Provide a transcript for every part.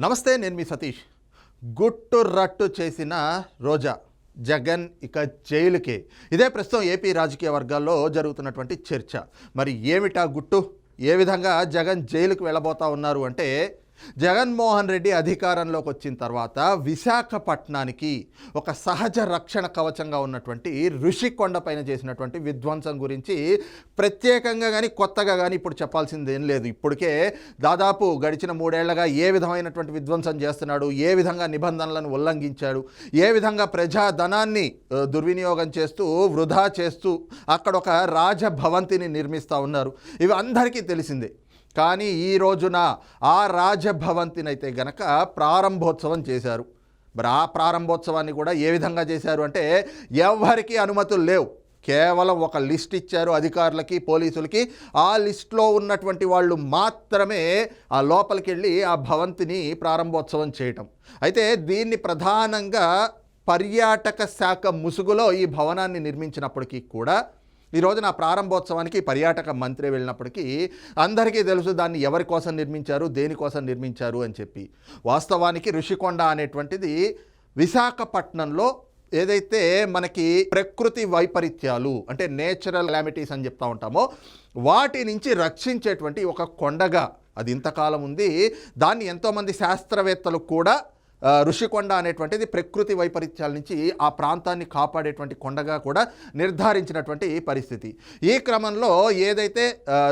నమస్తే నేను మీ సతీష్. గుట్టు రట్టు చేసిన రోజా జగన్ ఇక జైలుకే. ఇదే ప్రస్తుతం ఏపీ రాజకీయ వర్గాల్లో జరుగుతున్నటువంటి చర్చ. మరి ఏమిటా గుట్టు? ఏ విధంగా జగన్ జైలుకు వెళ్ళబోతా ఉన్నారు అంటే జగన్మోహన్ రెడ్డి అధికారంలోకి వచ్చిన తర్వాత విశాఖపట్నానికి ఒక సహజ రక్షణ కవచంగా ఉన్నటువంటి ఋషికొండ పైన చేసినటువంటి విధ్వంసం గురించి ప్రత్యేకంగా కానీ కొత్తగా కానీ ఇప్పుడు చెప్పాల్సింది ఏం లేదు. ఇప్పటికే దాదాపు గడిచిన మూడేళ్ళగా ఏ విధమైనటువంటి విధ్వంసం చేస్తున్నాడు ఏ విధంగా నిబంధనలను ఉల్లంఘించాడు ఏ విధంగా ప్రజాధనాన్ని దుర్వినియోగం చేస్తూ వృధా చేస్తూ అక్కడ ఒక రాజభవంతిని నిర్మిస్తూ ఉన్నారు. ఇవి అందరికీ తెలిసిందే. కానీ ఈ రోజున ఆ రాజభవంతినైతే గనక ప్రారంభోత్సవం చేశారు. మరి ఆ ప్రారంభోత్సవాన్ని కూడా ఏ విధంగా చేశారు అంటే ఎవరికి అనుమతులు లేవు. కేవలం ఒక లిస్ట్ ఇచ్చారు అధికారులకి పోలీసులకి. ఆ లిస్ట్లో ఉన్నటువంటి వాళ్ళు మాత్రమే ఆ లోపలికి వెళ్ళి ఆ భవంతిని ప్రారంభోత్సవం చేయటం. అయితే దీన్ని ప్రధానంగా పర్యాటక శాఖ ముసుగులో ఈ భవనాన్ని నిర్మించినప్పటికీ కూడా ఈ రోజున ప్రారంభోత్సవానికి పర్యాటక మంత్రి వెళ్ళినప్పటికీ అందరికీ తెలుసు దాన్ని ఎవరి కోసం నిర్మించారు దేనికోసం నిర్మించారు అని చెప్పి. వాస్తవానికి ఋషికొండ అనేటువంటిది విశాఖపట్నంలో ఏదైతే మనకి ప్రకృతి వైపరీత్యాలు అంటే నేచురల్ క్లామిటీస్ అని చెప్తా ఉంటామో వాటి నుంచి రక్షించేటువంటి ఒక కొండగా అది ఇంతకాలం ఉంది. దాన్ని ఎంతోమంది శాస్త్రవేత్తలు కూడా ఋషికొండ అనేటువంటిది ప్రకృతి వైపరీత్యాల నుంచి ఆ ప్రాంతాన్ని కాపాడేటువంటి కొండగా కూడా నిర్ధారించినటువంటి పరిస్థితి. ఈ క్రమంలో ఏదైతే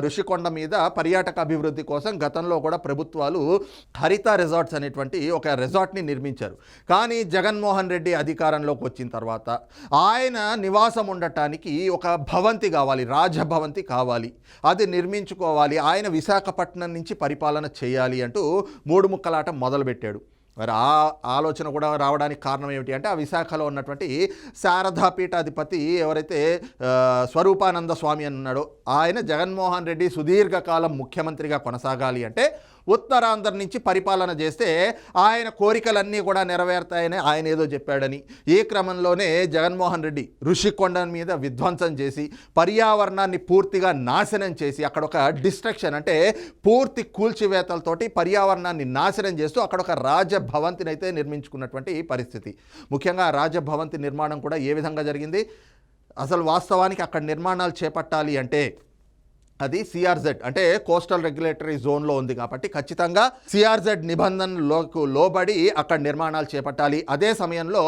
ఋషికొండ మీద పర్యాటక అభివృద్ధి కోసం గతంలో కూడా ప్రభుత్వాలు హరిత రిజార్ట్స్ అనేటువంటి ఒక రిజార్ట్ని నిర్మించారు. కానీ జగన్మోహన్ రెడ్డి అధికారంలోకి వచ్చిన తర్వాత ఆయన నివాసం ఉండటానికి ఒక భవంతి కావాలి రాజభవంతి కావాలి. అది నిర్మించుకోవాలి ఆయన విశాఖపట్నం నుంచి పరిపాలన చేయాలి అంటూ మూడు ముక్కలాట మొదలుపెట్టాడు. మరి ఆ ఆలోచన కూడా రావడానికి కారణం ఏమిటి అంటే ఆ విశాఖలో ఉన్నటువంటి శారదా పీఠాధిపతి ఎవరైతే స్వరూపానంద స్వామి అని ఉన్నాడో ఆయన జగన్మోహన్ రెడ్డి సుదీర్ఘకాలం ముఖ్యమంత్రిగా కొనసాగాలి అంటే ఉత్తరాంధ్ర నుంచి పరిపాలన చేస్తే ఆయన కోరికలన్నీ కూడా నెరవేరుతాయని ఆయన ఏదో చెప్పాడని. ఈ క్రమంలోనే జగన్మోహన్ రెడ్డి ఋషికొండ మీద విధ్వంసం చేసి పర్యావరణాన్ని పూర్తిగా నాశనం చేసి అక్కడ ఒక డిస్ట్రక్షన్ అంటే పూర్తి కూల్చివేతలతోటి పర్యావరణాన్ని నాశనం చేస్తూ అక్కడ ఒక రాజభవంతిని అయితే నిర్మించుకున్నటువంటి పరిస్థితి. ముఖ్యంగా రాజభవంతి నిర్మాణం కూడా ఏ విధంగా జరిగింది? అసలు వాస్తవానికి అక్కడ నిర్మాణాలు చేపట్టాలి అంటే అది సిఆర్జెడ్ అంటే కోస్టల్ రెగ్యులేటరీ జోన్లో ఉంది కాబట్టి ఖచ్చితంగా సిఆర్జెడ్ నిబంధనలకు లోబడి అక్కడ నిర్మాణాలు చేపట్టాలి. అదే సమయంలో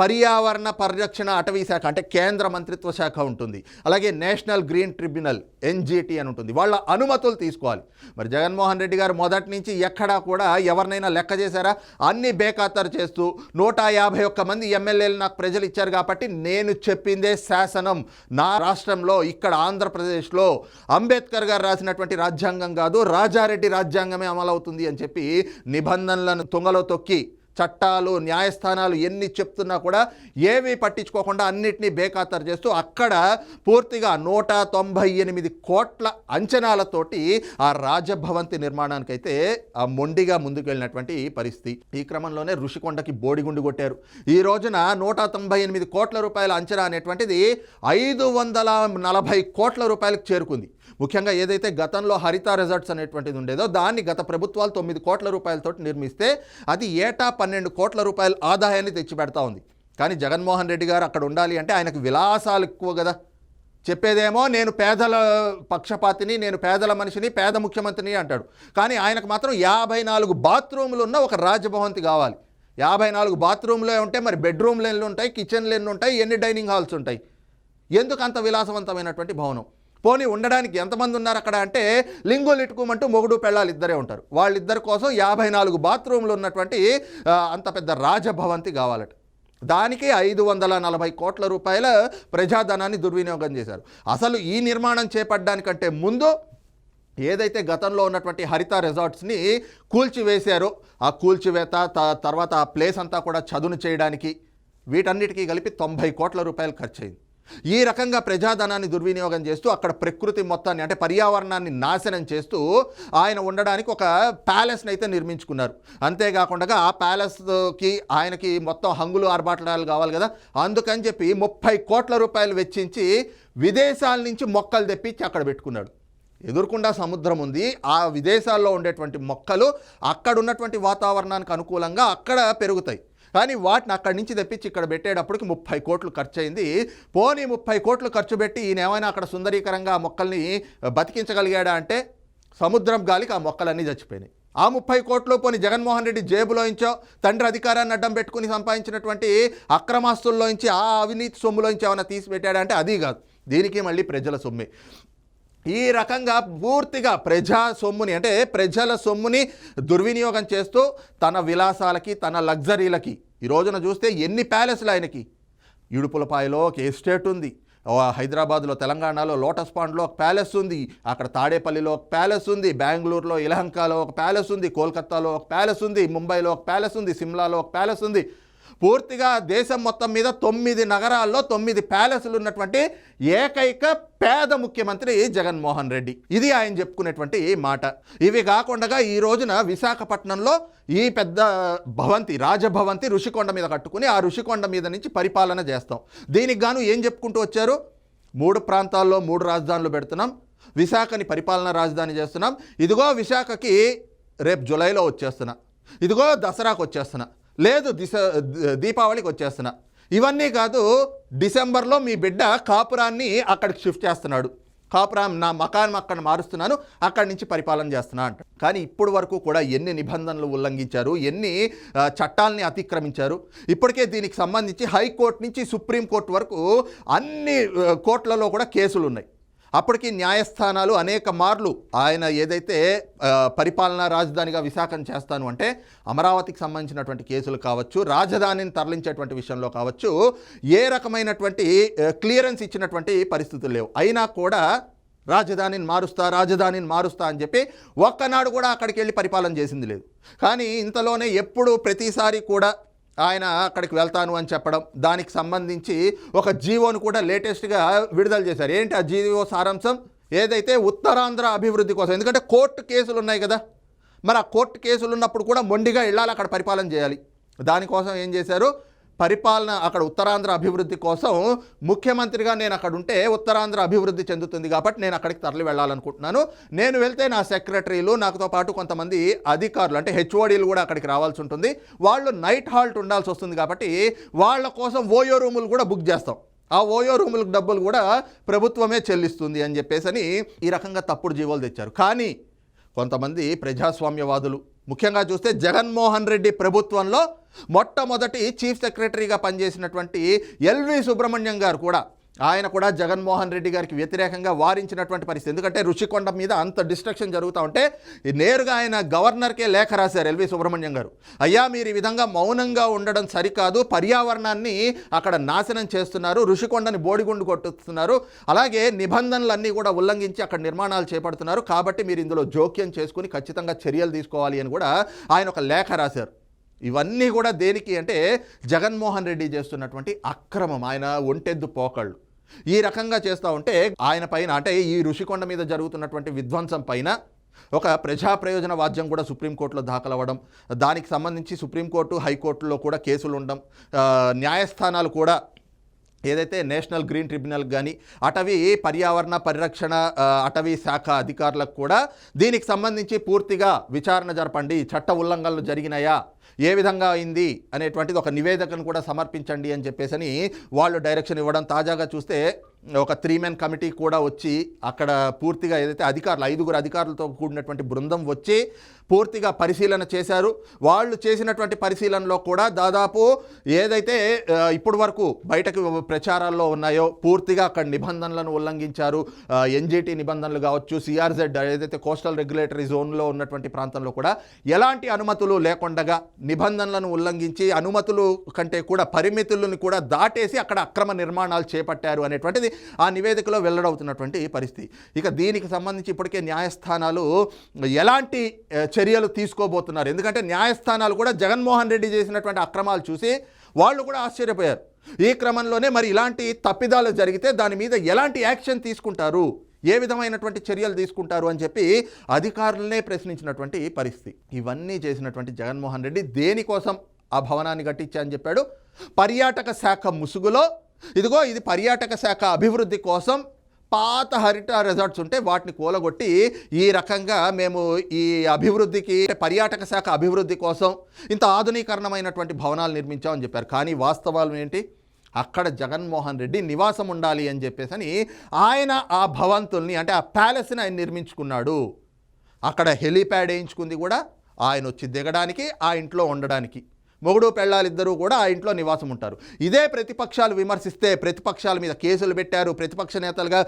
పర్యావరణ పరిరక్షణ అటవీ శాఖ అంటే కేంద్ర మంత్రిత్వ శాఖ ఉంటుంది. అలాగే నేషనల్ గ్రీన్ ట్రిబ్యునల్ ఎన్జిటి అని ఉంటుంది. వాళ్ళ అనుమతులు తీసుకోవాలి. మరి జగన్మోహన్ రెడ్డి గారు మొదటి నుంచి ఎక్కడా కూడా ఎవరినైనా లెక్క చేశారా? అన్ని బేఖాతరు చేస్తూ నూట యాభై ఒక్క మంది ఎమ్మెల్యేలు నాకు ప్రజలు ఇచ్చారు కాబట్టి నేను చెప్పిందే శాసనం. నా రాష్ట్రంలో ఇక్కడ ఆంధ్రప్రదేశ్లో అంబేద్కర్ గారు రాసినటువంటి రాజ్యాంగం కాదు రాజారెడ్డి రాజ్యాంగమే అమలవుతుంది అని చెప్పి నిబంధనలను తుంగలో తొక్కి చట్టాలు న్యాయస్థానాలు ఎన్ని చెప్తున్నా కూడా ఏమీ పట్టించుకోకుండా అన్నిటినీ బేఖాతరు చేస్తూ అక్కడ పూర్తిగా నూట తొంభై ఎనిమిది కోట్ల అంచనాలతోటి ఆ రాజభవంతి నిర్మాణానికైతే ఆ మొండిగా ముందుకెళ్ళినటువంటి పరిస్థితి. ఈ క్రమంలోనే ఋషికొండకి బోడిగుండు కొట్టారు. ఈ రోజున నూట తొంభై ఎనిమిది కోట్ల రూపాయల అంచనా అనేటువంటిది ఐదు వందల నలభై కోట్ల రూపాయలకు చేరుకుంది. ముఖ్యంగా ఏదైతే గతంలో హరిత రిజార్ట్స్ అనేటువంటిది ఉండేదో దాన్ని గత ప్రభుత్వాలు తొమ్మిది కోట్ల రూపాయలతో నిర్మిస్తే అది ఏటా పన్నెండు కోట్ల రూపాయల ఆదాయాన్ని తెచ్చిపెడతా ఉంది. కానీ జగన్మోహన్ రెడ్డి గారు అక్కడ ఉండాలి అంటే ఆయనకు విలాసాలు ఎక్కువ కదా. చెప్పేదేమో నేను పేదల పక్షపాతిని నేను పేదల మనిషిని పేద ముఖ్యమంత్రిని అంటాడు. కానీ ఆయనకు మాత్రం యాభై నాలుగు బాత్రూములు ఉన్న ఒక రాజభవంతి కావాలి. యాభై నాలుగు బాత్రూమ్లే ఉంటే మరి బెడ్రూమ్లు ఎన్ని ఉంటాయి కిచెన్లు ఎన్ని ఉంటాయి ఎన్ని డైనింగ్ హాల్స్ ఉంటాయి? ఎందుకు అంత విలాసవంతమైనటువంటి భవనం? పోనీ ఉండడానికి ఎంతమంది ఉన్నారు అక్కడ అంటే లింగులు ఇటుకోమంటూ మొగుడు పెళ్ళాలు ఇద్దరే ఉంటారు. వాళ్ళిద్దరి కోసం యాభై నాలుగు బాత్రూమ్లు ఉన్నటువంటి అంత పెద్ద రాజభవంతి కావాలట. దానికి ఐదు వందల నలభై కోట్ల రూపాయల ప్రజాధనాన్ని దుర్వినియోగం చేశారు. అసలు ఈ నిర్మాణం చేపట్టడానికంటే ముందు ఏదైతే గతంలో ఉన్నటువంటి హరిత రిజార్ట్స్ని కూల్చివేశారో ఆ కూల్చివేత త- తర్వాత ఆ ప్లేస్ అంతా కూడా చదును చేయడానికి వీటన్నిటికీ కలిపి తొంభై కోట్ల రూపాయలు ఖర్చయింది. ఈ రకంగా ప్రజాధనాన్ని దుర్వినియోగం చేస్తూ అక్కడ ప్రకృతి మొత్తాన్ని అంటే పర్యావరణాన్ని నాశనం చేస్తూ ఆయన ఉండడానికి ఒక ప్యాలెస్ని అయితే నిర్మించుకున్నారు. అంతేకాకుండా ఆ ప్యాలెస్కి ఆయనకి మొత్తం హంగులు ఆర్భాటాలు కావాలి కదా. అందుకని చెప్పి ముప్పై కోట్ల రూపాయలు వెచ్చించి విదేశాల నుంచి మొక్కలు తెప్పించి అక్కడ పెట్టుకున్నాడు. ఎదుర్కొండా సముద్రం ఉంది. ఆ విదేశాల్లో ఉండేటువంటి మొక్కలు అక్కడ ఉన్నటువంటి వాతావరణానికి అనుకూలంగా అక్కడ పెరుగుతాయి. కానీ వాటిని అక్కడి నుంచి తెప్పించి ఇక్కడ పెట్టేటప్పటికి ముప్పై కోట్లు ఖర్చు అయింది పోనీ ముప్పై కోట్లు ఖర్చు పెట్టి ఈయన ఏమైనా అక్కడ సుందరీకరంగా ఆ మొక్కల్ని బతికించగలిగాడా అంటే సముద్రం గాలికి ఆ మొక్కలన్నీ చచ్చిపోయినాయి. ఆ ముప్పై కోట్లు పోని జగన్మోహన్ రెడ్డి జేబులోంచో తండ్రి అధికారాన్ని అడ్డం పెట్టుకుని సంపాదించినటువంటి అక్రమాస్తుల్లోంచి ఆ అవినీతి సొమ్ములోంచి ఏమైనా తీసి పెట్టాడంటే అది కాదు. దీనికి మళ్ళీ ప్రజల సొమ్మే. ఈ రకంగా పూర్తిగా ప్రజా సొమ్ముని అంటే ప్రజల సొమ్ముని దుర్వినియోగం చేస్తూ తన విలాసాలకి తన లగ్జరీలకి ఈ రోజున చూస్తే ఎన్ని ప్యాలెస్లు ఆయనకి. ఇడుపులపాయలో ఒక ఎస్టేట్ ఉంది. హైదరాబాద్లో తెలంగాణలో లోటస్ పాండ్లో ఒక ప్యాలెస్ ఉంది. అక్కడ తాడేపల్లిలో ఒక ప్యాలెస్ ఉంది. బెంగళూరులో ఇలహంకాలో ఒక ప్యాలెస్ ఉంది. కోల్కత్తాలో ఒక ప్యాలెస్ ఉంది. ముంబైలో ఒక ప్యాలెస్ ఉంది. సిమ్లాలో ఒక ప్యాలెస్ ఉంది. పూర్తిగా దేశం మొత్తం మీద తొమ్మిది నగరాల్లో తొమ్మిది ప్యాలెస్లు ఉన్నటువంటి ఏకైక పేద ముఖ్యమంత్రి జగన్మోహన్ రెడ్డి. ఇది ఆయన చెప్పుకునేటువంటి మాట. ఇవి కాకుండా ఈ రోజున విశాఖపట్నంలో ఈ పెద్ద భవంతి రాజభవంతి ఋషికొండ మీద కట్టుకుని ఆ ఋషికొండ మీద నుంచి పరిపాలన చేస్తాం. దీనికి గాను ఏం చెప్పుకుంటూ వచ్చారు? మూడు ప్రాంతాల్లో మూడు రాజధానులు పెడుతున్నాం. విశాఖని పరిపాలనా రాజధాని చేస్తున్నాం. ఇదిగో విశాఖకి రేపు జూలైలో వచ్చేస్తున్నా. ఇదిగో దసరాకు వచ్చేస్తున్నా. లేదు దిశ దీపావళికి వచ్చేస్తున్నా. ఇవన్నీ కాదు డిసెంబర్లో మీ బిడ్డ కాపురాన్ని అక్కడికి షిఫ్ట్ చేస్తున్నాడు. కాపురం నా మకాన్ అక్కడ మారుస్తున్నాను అక్కడి నుంచి పరిపాలన చేస్తున్నా అంట. కానీ ఇప్పుడు వరకు కూడా ఎన్ని నిబంధనలు ఉల్లంఘించారు ఎన్ని చట్టాలని అతిక్రమించారు. ఇప్పటికే దీనికి సంబంధించి హైకోర్టు నుంచి సుప్రీంకోర్టు వరకు అన్ని కోర్టులలో కూడా కేసులు ఉన్నాయి అప్పటికి న్యాయస్థానాలు అనేక మార్లు ఆయన ఏదైతే పరిపాలనా రాజధానిగా విశాఖను చేస్తాను అంటే అమరావతికి సంబంధించినటువంటి కేసులు కావచ్చు రాజధానిని తరలించేటువంటి విషయంలో కావచ్చు ఏ రకమైనటువంటి క్లియరెన్స్ ఇచ్చినటువంటి పరిస్థితులు లేవు. అయినా కూడా రాజధానిని మారుస్తా రాజధానిని మారుస్తా అని చెప్పి ఒక్కనాడు కూడా అక్కడికి వెళ్ళి పరిపాలన చేసింది లేదు. కానీ ఇంతలోనే ఎప్పుడు ప్రతిసారి కూడా ఆయన అక్కడికి వెళ్తాను అని చెప్పడం దానికి సంబంధించి ఒక జీవోను కూడా లేటెస్ట్గా విడుదల చేశారు. ఏంటి ఆ జీవో సారాంశం? ఏదైతే ఉత్తరాంధ్ర అభివృద్ధి కోసం ఎందుకంటే కోర్టు కేసులు ఉన్నాయి కదా మరి ఆ కోర్టు కేసులు ఉన్నప్పుడు కూడా మొండిగా వెళ్ళాలి అక్కడ పరిపాలన చేయాలి. దానికోసం ఏం చేశారు? పరిపాలన అక్కడ ఉత్తరాంధ్ర అభివృద్ధి కోసం ముఖ్యమంత్రిగా నేను అక్కడ ఉంటే ఉత్తరాంధ్ర అభివృద్ధి చెందుతుంది కాబట్టి నేను అక్కడికి తరలి వెళ్ళాలనుకుంటున్నాను. నేను వెళ్తే నా సెక్రటరీలు నాతో పాటు కొంతమంది అధికారులు అంటే హెచ్ఓడీలు కూడా అక్కడికి రావాల్సి ఉంటుంది. వాళ్ళు నైట్ హాల్ట్ ఉండాల్సి వస్తుంది కాబట్టి వాళ్ళ కోసం ఓయో రూములు కూడా బుక్ చేస్తాం. ఆ ఓయో రూములకు డబ్బులు కూడా ప్రభుత్వమే చెల్లిస్తుంది అని చెప్పేసి అని ఈ రకంగా తప్పుడు జీవోలు తెచ్చారు. కానీ కొంతమంది ప్రజాస్వామ్యవాదులు ముఖ్యంగా చూస్తే జగన్మోహన్ రెడ్డి ప్రభుత్వంలో మొట్టమొదటి చీఫ్ సెక్రటరీగా పనిచేసినటువంటి ఎల్వి సుబ్రహ్మణ్యం గారు కూడా ఆయన కూడా జగన్మోహన్ రెడ్డి గారికి వ్యతిరేకంగా వారించినటువంటి పరిస్థితి. ఎందుకంటే రుషికొండ మీద అంత డిస్ట్రక్షన్ జరుగుతూ ఉంటే నేరుగా ఆయన గవర్నర్కే లేఖ రాశారు ఎల్వి సుబ్రహ్మణ్యం గారు. అయ్యా మీరు ఈ విధంగా మౌనంగా ఉండడం సరికాదు పర్యావరణాన్ని అక్కడ నాశనం చేస్తున్నారు ఋషికొండని బోడిగుండు కొట్టుతున్నారు అలాగే నిబంధనలన్నీ కూడా ఉల్లంఘించి అక్కడ నిర్మాణాలు చేపడుతున్నారు కాబట్టి మీరు ఇందులో జోక్యం చేసుకుని ఖచ్చితంగా చర్యలు తీసుకోవాలి అని కూడా ఆయన ఒక లేఖ రాశారు. ఇవన్నీ కూడా దేనికి అంటే జగన్మోహన్ రెడ్డి చేస్తున్నటువంటి అక్రమం. ఆయన ఒంటెద్దు పోకళ్ళు. ఈ రకంగా చేస్తూ ఉంటే ఆయన పైన అంటే ఈ ఋషికొండ మీద జరుగుతున్నటువంటి విధ్వంసం పైన ఒక ప్రజా ప్రయోజన వాద్యం కూడా సుప్రీంకోర్టులో దాఖలవ్వడం దానికి సంబంధించి సుప్రీంకోర్టు హైకోర్టులో కూడా కేసులు ఉండడం న్యాయస్థానాలు కూడా ఏదైతే నేషనల్ గ్రీన్ ట్రిబ్యునల్ కానీ అటవీ పర్యావరణ పరిరక్షణ అటవీ శాఖ అధికారులకు కూడా దీనికి సంబంధించి పూర్తిగా విచారణ జరపండి. చట్ట ఉల్లంఘనలు జరిగినాయా? ఏ విధంగా అయింది? అనేటువంటిది ఒక నివేదికను కూడా సమర్పించండి అని చెప్పేసి వాళ్ళు డైరెక్షన్ ఇవ్వడం తాజాగా చూస్తే ఒక త్రీ మెన్ కమిటీ కూడా వచ్చి అక్కడ పూర్తిగా ఏదైతే అధికారులు ఐదుగురు అధికారులతో కూడినటువంటి బృందం వచ్చి పూర్తిగా పరిశీలన చేశారు. వాళ్ళు చేసినటువంటి పరిశీలనలో కూడా దాదాపు ఏదైతే ఇప్పటి వరకు బయటకు ప్రచారాల్లో ఉన్నాయో పూర్తిగా అక్కడ నిబంధనలను ఉల్లంఘించారు. ఎన్జిటి నిబంధనలు కావచ్చు సిఆర్జెడ్ ఏదైతే కోస్టల్ రెగ్యులేటరీ జోన్లో ఉన్నటువంటి ప్రాంతంలో కూడా ఎలాంటి అనుమతులు లేకుండా నిబంధనలను ఉల్లంఘించి అనుమతులు కంటే కూడా పరిమితులను కూడా దాటేసి అక్కడ అక్రమ నిర్మాణాలు చేపట్టారు అనేటువంటిది ఆ నివేదికలో వెల్లడవుతున్నటువంటి పరిస్థితి. ఇక దీనికి సంబంధించి ఇప్పటికే న్యాయస్థానాలు ఎలాంటి చర్యలు తీసుకోబోతున్నారు? ఎందుకంటే న్యాయస్థానాలు కూడా జగన్మోహన్ రెడ్డి చేసినటువంటి అక్రమాలు చూసి వాళ్ళు కూడా ఆశ్చర్యపోయారు. ఈ క్రమంలోనే మరి ఇలాంటి తప్పిదాలు జరిగితే దాని మీద ఎలాంటి యాక్షన్ తీసుకుంటారు? ఏ విధమైనటువంటి చర్యలు తీసుకుంటారు అని చెప్పి అధికారులనే ప్రశ్నించినటువంటి పరిస్థితి. ఇవన్నీ చేసినటువంటి జగన్మోహన్ రెడ్డి దేనికోసం ఆ భవనాన్ని కట్టించా అని చెప్పాడు. పర్యాటక శాఖ ముసుగులో ఇదిగో ఇది పర్యాటక శాఖ అభివృద్ధి కోసం పాత హరిట రిజార్ట్స్ ఉంటే వాటిని కూలగొట్టి ఈ రకంగా మేము ఈ అభివృద్ధికి పర్యాటక శాఖ అభివృద్ధి కోసం ఇంత ఆధునీకరణమైనటువంటి భవనాలు నిర్మించామని చెప్పారు. కానీ వాస్తవాలు ఏంటి? అక్కడ జగన్మోహన్ రెడ్డి నివాసం ఉండాలి అని చెప్పేసి అని ఆయన ఆ భవంతుల్ని అంటే ఆ ప్యాలెస్ని ఆయన నిర్మించుకున్నాడు. అక్కడ హెలీప్యాడ్ వేయించుకుంది కూడా ఆయన వచ్చి దిగడానికి ఆ ఇంట్లో ఉండడానికి. మొగుడు పెళ్ళాలిద్దరూ కూడా ఆ ఇంట్లో నివాసం ఉంటారు. ఇదే ప్రతిపక్షాలు విమర్శిస్తే ప్రతిపక్షాల మీద కేసులు పెట్టారు. ప్రతిపక్ష నేతలుగా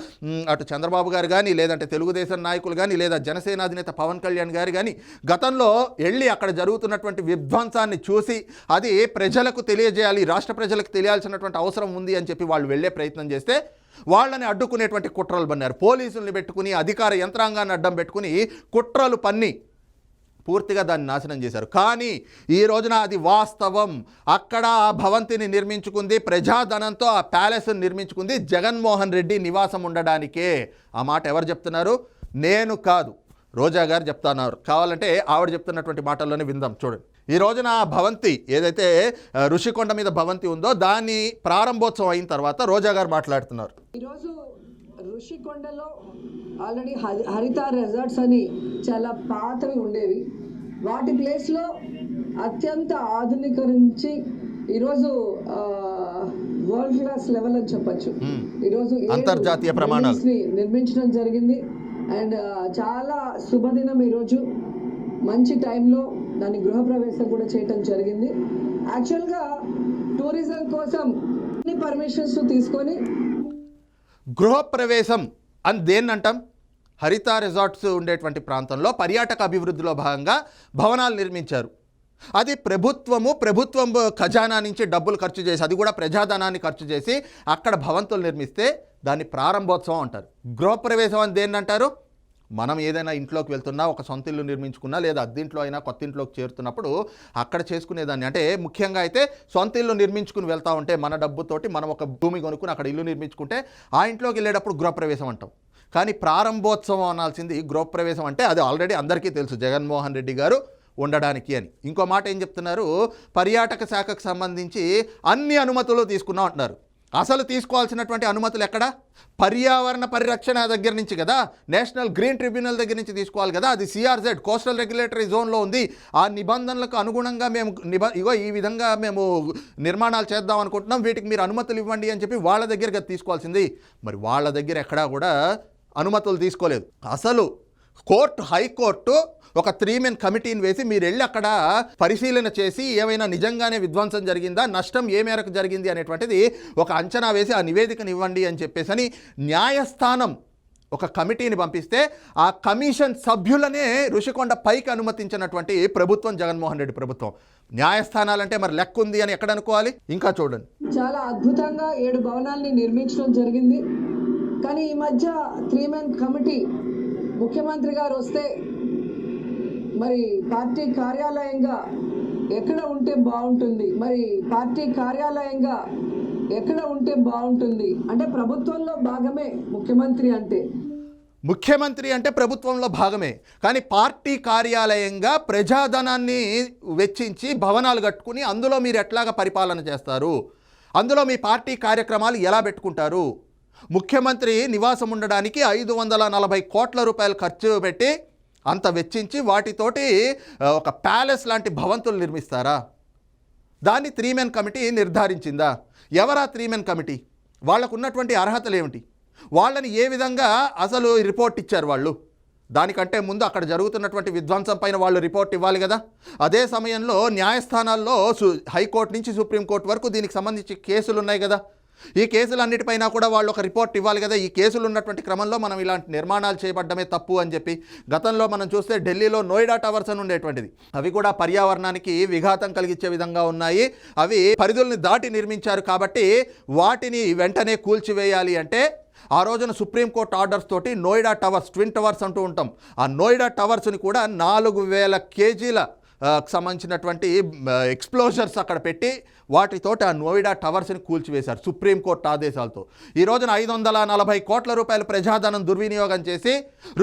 అటు చంద్రబాబు గారు కానీ లేదంటే తెలుగుదేశం నాయకులు కానీ లేదా జనసేన అధినేత పవన్ కళ్యాణ్ గారు కానీ గతంలో వెళ్ళి అక్కడ జరుగుతున్నటువంటి విధ్వంసాన్ని చూసి అది ప్రజలకు తెలియజేయాలి రాష్ట్ర ప్రజలకు తెలియాల్సినటువంటి అవసరం ఉంది అని చెప్పి వాళ్ళు వెళ్ళే ప్రయత్నం చేస్తే వాళ్ళని అడ్డుకునేటువంటి కుట్రలు పన్నారు పోలీసుల్ని పెట్టుకుని అధికార యంత్రాంగాన్ని అడ్డం పెట్టుకుని కుట్రలు పన్ని పూర్తిగా దాన్ని నాశనం చేశారు. కానీ ఈ రోజున అది వాస్తవం. అక్కడ ఆ భవంతిని నిర్మించుకుంది ప్రజాధనంతో ఆ ప్యాలెస్ని నిర్మించుకుంది జగన్మోహన్ రెడ్డి నివాసం ఉండడానికే. ఆ మాట ఎవరు చెప్తున్నారు? నేను కాదు. రోజా గారు చెప్తున్నారు. కావాలంటే ఆవిడ చెప్తున్నటువంటి మాటల్లోనే విందాం చూడండి. ఈ రోజున ఆ భవంతి ఏదైతే రుషికొండ ఋషికొండ మీద భవంతి ఉందో దాని ప్రారంభోత్సవం అయిన తర్వాత రోజా గారు మాట్లాడుతున్నారు. ఈరోజు ఋషికొండలో ఆల్రెడీ హరి- హరిత రెసార్ట్స్ అని చాలా పాతవి ఉండేవి. వాటి ప్లేస్లో అత్యంత ఆధునీకరించి ఈరోజు వరల్డ్ క్లాస్ లెవెల్ అని చెప్పొచ్చు. ఈరోజు అంతర్జాతీయ ప్రమాణాలు. buildings ని నిర్మించడం జరిగింది. అండ్ చాలా శుభదినం ఈరోజు. మంచి టైంలో దాని గృహప్రవేశం కూడా చేయటం జరిగింది. యాక్చువల్గా టూరిజం కోసం అన్ని పర్మిషన్స్ తీసుకొని గృహప్రవేశం అని దేన్ని అంటాం? హరిత రిజార్ట్స్ ఉండేటువంటి ప్రాంతంలో పర్యాటక అభివృద్ధిలో భాగంగా భవనాలు నిర్మించారు. అది ప్రభుత్వము ప్రభుత్వం ఖజానా నుంచి డబ్బులు ఖర్చు చేసి అది కూడా ప్రజాధనాన్ని ఖర్చు చేసి అక్కడ భవంతులు నిర్మిస్తే దాన్ని ప్రారంభోత్సవం అంటారు. గృహప్రవేశం అని దేన్ని అంటారు? మనం ఏదైనా ఇంట్లోకి వెళ్తున్నా ఒక సొంత ఇల్లు నిర్మించుకున్నా లేదా అద్దెంట్లో అయినా కొత్త ఇంట్లోకి చేరుతున్నప్పుడు అక్కడ చేసుకునేదాన్ని. అంటే ముఖ్యంగా అయితే సొంత ఇల్లు నిర్మించుకుని వెళ్తా ఉంటే మన డబ్బుతోటి మనం ఒక భూమి కొనుక్కుని అక్కడ ఇల్లు నిర్మించుకుంటే ఆ ఇంట్లోకి వెళ్ళేటప్పుడు గృహప్రవేశం అంటాం. కానీ ప్రారంభోత్సవం అనాల్సింది గృహప్రవేశం అంటే అది ఆల్రెడీ అందరికీ తెలుసు. జగన్మోహన్ రెడ్డి గారు ఉండడానికి అని. ఇంకో మాట ఏం చెప్తున్నారు? పర్యాటక శాఖకు సంబంధించి అన్ని అనుమతులు తీసుకున్నాం అంటున్నారు. అసలు తీసుకోవాల్సినటువంటి అనుమతులు ఎక్కడ? పర్యావరణ పరిరక్షణ దగ్గర నుంచి కదా? నేషనల్ గ్రీన్ ట్రిబ్యునల్ దగ్గర నుంచి తీసుకోవాలి కదా? అది సిఆర్జెడ్ కోస్టల్ రెగ్యులేటరీ జోన్లో ఉంది. ఆ నిబంధనలకు అనుగుణంగా మేము నిబ ఇగో ఈ విధంగా మేము నిర్మాణాలు చేద్దాం అనుకుంటున్నాం. వీటికి మీరు అనుమతులు ఇవ్వండి అని చెప్పి వాళ్ళ దగ్గరగా తీసుకోవాల్సింది. మరి వాళ్ళ దగ్గర ఎక్కడా కూడా అనుమతులు తీసుకోలేదు. అసలు కోర్టు హైకోర్టు ఒక త్రీ మెన్ కమిటీని వేసి మీరు వెళ్ళి అక్కడ పరిశీలన చేసి ఏమైనా నిజంగానే విధ్వంసం జరిగిందా నష్టం ఏ మేరకు జరిగింది అనేటువంటిది ఒక అంచనా వేసి ఆ నివేదికను ఇవ్వండి అని చెప్పేసి అని న్యాయస్థానం ఒక కమిటీని పంపిస్తే ఆ కమిషన్ సభ్యులనే ఋషికొండ పైకి అనుమతించినటువంటి ప్రభుత్వం జగన్మోహన్ రెడ్డి ప్రభుత్వం. న్యాయస్థానాలంటే మరి లెక్క ఉంది అని ఎక్కడ అనుకోవాలి? ఇంకా చూడండి. చాలా అద్భుతంగా ఏడు భవనాల్ని నిర్మించడం జరిగింది. కానీ ఈ మధ్య త్రీ మెన్ కమిటీ ముఖ్యమంత్రి గారు వస్తే మరి పార్టీ కార్యాలయంగా ఎక్కడ ఉంటే బాగుంటుంది? మరి పార్టీ కార్యాలయంగా ఎక్కడ ఉంటే బాగుంటుంది? అంటే ప్రభుత్వంలో భాగమే ముఖ్యమంత్రి అంటే. ముఖ్యమంత్రి అంటే ప్రభుత్వంలో భాగమే. కానీ పార్టీ కార్యాలయంగా ప్రజాధనాన్ని వెచ్చించి భవనాలు కట్టుకుని అందులో మీరు ఎట్లాగా పరిపాలన చేస్తారు? అందులో మీ పార్టీ కార్యక్రమాలు ఎలా పెట్టుకుంటారు? ముఖ్యమంత్రి నివాసం ఉండడానికి ఐదు వందల నలభై కోట్ల రూపాయలు ఖర్చు పెట్టి అంత వెచ్చించి వాటితోటి ఒక ప్యాలెస్ లాంటి భవంతులు నిర్మిస్తారా? దాన్ని త్రీ మెన్ కమిటీ నిర్ధారించిందా? ఎవరా త్రీ మెన్ కమిటీ? వాళ్ళకు ఉన్నటువంటి అర్హతలు ఏమిటి? వాళ్ళని ఏ విధంగా అసలు రిపోర్ట్ ఇచ్చారు వాళ్ళు? దానికంటే ముందు అక్కడ జరుగుతున్నటువంటి విధ్వంసం పైన వాళ్ళు రిపోర్ట్ ఇవ్వాలి కదా? అదే సమయంలో న్యాయస్థానాల్లో సు హైకోర్టు నుంచి సుప్రీంకోర్టు వరకు దీనికి సంబంధించి కేసులు ఉన్నాయి కదా? ఈ కేసులన్నిటిపైన కూడా వాళ్ళు ఒక రిపోర్ట్ ఇవ్వాలి కదా. ఈ కేసులు ఉన్నటువంటి క్రమంలో మనం ఇలాంటి నిర్మాణాలు చేయబడ్డమే తప్పు అని చెప్పి గతంలో మనం చూస్తే ఢిల్లీలో నోయిడా టవర్స్ అని ఉండేటువంటిది. అవి కూడా పర్యావరణానికి విఘాతం కలిగించే విధంగా ఉన్నాయి. అవి పరిధుల్ని దాటి నిర్మించారు కాబట్టి వాటిని వెంటనే కూల్చివేయాలి అంటే ఆ రోజున సుప్రీంకోర్టు ఆర్డర్స్ తోటి నోయిడా టవర్స్ ట్విన్ టవర్స్ అంటూ ఉంటాం. ఆ నోయిడా టవర్స్ని కూడా నాలుగు వేల కేజీల సంబంధించినటువంటి ఎక్స్ప్లోజర్స్ అక్కడ పెట్టి వాటితోటి ఆ నోయిడా టవర్స్ని కూల్చివేశారు సుప్రీంకోర్టు ఆదేశాలతో. ఈ రోజున ఐదు వందల నలభై కోట్ల రూపాయల ప్రజాధనం దుర్వినియోగం చేసి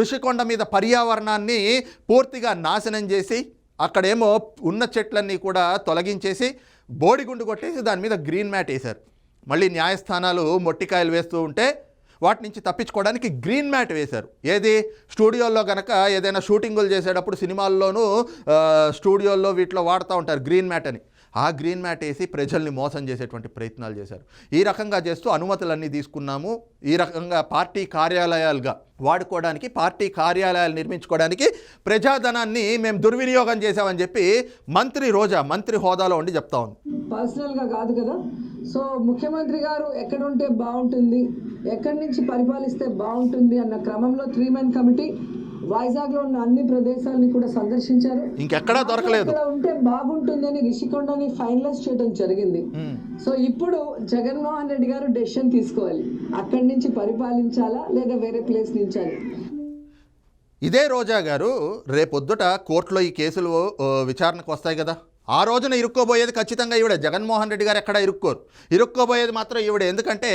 ఋషికొండ మీద పర్యావరణాన్ని పూర్తిగా నాశనం చేసి అక్కడేమో ఉన్న చెట్లన్నీ కూడా తొలగించేసి బోడిగుండు కొట్టేసి దాని మీద గ్రీన్ మ్యాట్ వేశారు. మళ్ళీ న్యాయస్థానాలు మొట్టికాయలు వేస్తూ ఉంటే వాటి నుంచి తప్పించుకోవడానికి గ్రీన్ మ్యాట్ వేశారు. ఏది? స్టూడియోల్లో కనుక ఏదైనా షూటింగులు చేసేటప్పుడు సినిమాల్లోనూ స్టూడియోల్లో వీటిలో వాడుతూ ఉంటారు గ్రీన్ మ్యాట్ అని. ఆ గ్రీన్ మ్యాట్ వేసి ప్రజల్ని మోసం చేసేటువంటి ప్రయత్నాలు చేశారు. ఈ రకంగా చేస్తూ అనుమతులన్నీ తీసుకున్నాము. ఈ రకంగా పార్టీ కార్యాలయాలుగా వాడుకోవడానికి పార్టీ కార్యాలయాలు నిర్మించుకోవడానికి ప్రజాధనాన్ని మేము దుర్వినియోగం చేశామని చెప్పి మంత్రి రోజా మంత్రి హోదాలో ఉండి చెప్తా ఉంది. పర్సనల్గా కాదు కదా. సో ముఖ్యమంత్రి గారు ఎక్కడ ఉంటే బాగుంటుంది ఎక్కడి నుంచి పరిపాలిస్తే బాగుంటుంది అన్న క్రమంలో త్రీ మెన్ కమిటీ వైజాగ్లో ఉన్న అన్ని ప్రదేశాలని కూడా సందర్శించారు. ఇంకెక్కడా దొరకలేదు. ఉంటే బాగుంటుందని రిషికొండని ఫైనలైజ్ చేయడం జరిగింది. సో ఇప్పుడు జగన్మోహన్ రెడ్డి గారు డెసిషన్ తీసుకోవాలి. అక్కడి నుంచి పరిపాలించాలా లేదా వేరే ప్లేస్ నుంచాలి? ఇదే రోజా గారు రేపొద్దుట కోర్టులో ఈ కేసులు విచారణకు వస్తాయి కదా. ఆ రోజున ఇరుక్కోబోయేది ఖచ్చితంగా ఈవిడ. జగన్మోహన్ రెడ్డి గారు ఎక్కడ ఇరుక్కోరు. ఇరుక్కోబోయేది మాత్రం ఈవిడ. ఎందుకంటే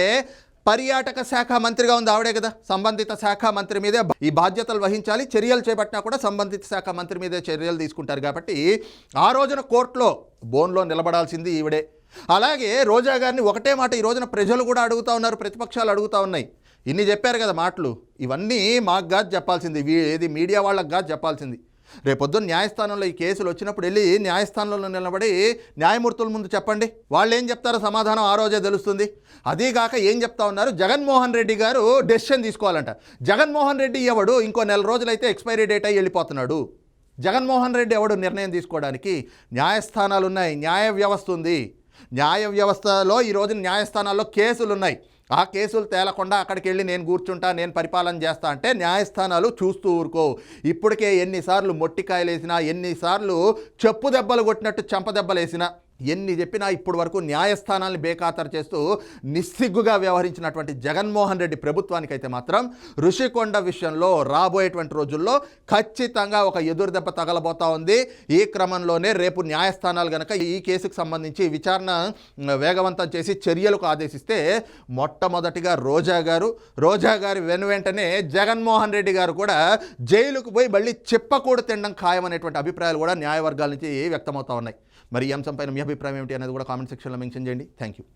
పర్యాటక శాఖ మంత్రిగా ఉంది ఆవిడే కదా. సంబంధిత శాఖ మంత్రి మీదే బా- ఈ బాధ్యతలు వహించాలి. చర్యలు చేపట్టినా కూడా సంబంధిత శాఖ మంత్రి మీదే చర్యలు తీసుకుంటారు కాబట్టి ఆ రోజున కోర్టులో బోన్లో నిలబడాల్సింది ఈవిడే. అలాగే రోజా గారిని ఒకటే మాట ఈ రోజున ప్రజలు కూడా అడుగుతా ఉన్నారు ప్రతిపక్షాలు అడుగుతా ఉన్నాయి. ఇన్ని చెప్పారు కదా మాటలు. ఇవన్నీ మాకు కాదు చెప్పాల్సింది. ఏది మీడియా వాళ్ళకి కాదు చెప్పాల్సింది. రేపొద్దున న్యాయస్థానంలో ఈ కేసులు వచ్చినప్పుడు వెళ్ళి న్యాయస్థానంలో నిలబడి న్యాయమూర్తుల ముందు చెప్పండి. వాళ్ళు ఏం చెప్తారో సమాధానం ఆ రోజే తెలుస్తుంది. అదీగాక ఏం చెప్తా ఉన్నారు? జగన్మోహన్ రెడ్డి గారు డెసిషన్ తీసుకోవాలంట. జగన్మోహన్ రెడ్డి ఎవడు? ఇంకో నెల రోజులైతే ఎక్స్పైరీ డేట్ అయ్యి వెళ్ళిపోతున్నాడు. జగన్మోహన్ రెడ్డి ఎవడు నిర్ణయం తీసుకోవడానికి? న్యాయస్థానాలు ఉన్నాయి న్యాయ వ్యవస్థ ఉంది. న్యాయ వ్యవస్థలో ఈరోజు న్యాయస్థానాల్లో కేసులు ఉన్నాయి ఆ కేసులు తేలకుండా అక్కడికి వెళ్ళి నేను కూర్చుంటా నేను పరిపాలన చేస్తా అంటే న్యాయస్థానాలు చూస్తూ ఊరుకో. ఇప్పటికే ఎన్నిసార్లు మొట్టికాయలు వేసినా ఎన్నిసార్లు చెప్పు దెబ్బలు కొట్టినట్టు చెంప దెబ్బలు వేసినా ఎన్ని చెప్పినా ఇప్పటి వరకు న్యాయస్థానాన్ని బేఖాతరు చేస్తూ నిస్సిగ్గుగా వ్యవహరించినటువంటి జగన్మోహన్ రెడ్డి ప్రభుత్వానికైతే మాత్రం ఋషికొండ విషయంలో రాబోయేటువంటి రోజుల్లో ఖచ్చితంగా ఒక ఎదురు దెబ్బ తగలబోతా ఉంది. ఈ క్రమంలోనే రేపు న్యాయస్థానాలు కనుక ఈ కేసుకు సంబంధించి విచారణ వేగవంతం చేసి చర్యలకు ఆదేశిస్తే మొట్టమొదటిగా రోజా గారు రోజా గారి వెను వెంటనే జగన్మోహన్ రెడ్డి గారు కూడా జైలుకు పోయి మళ్ళీ చెప్పకూడదు తినడం ఖాయమనేటువంటి అభిప్రాయాలు కూడా న్యాయవర్గాల నుంచి వ్యక్తమవుతా ఉన్నాయి. మరి ఈ అంశంపైన మీ అభిప్రాయం ఏమిటి అనేది కూడా కామెంట్ సెక్షన్లో మెన్షన్ చేయండి. Thank you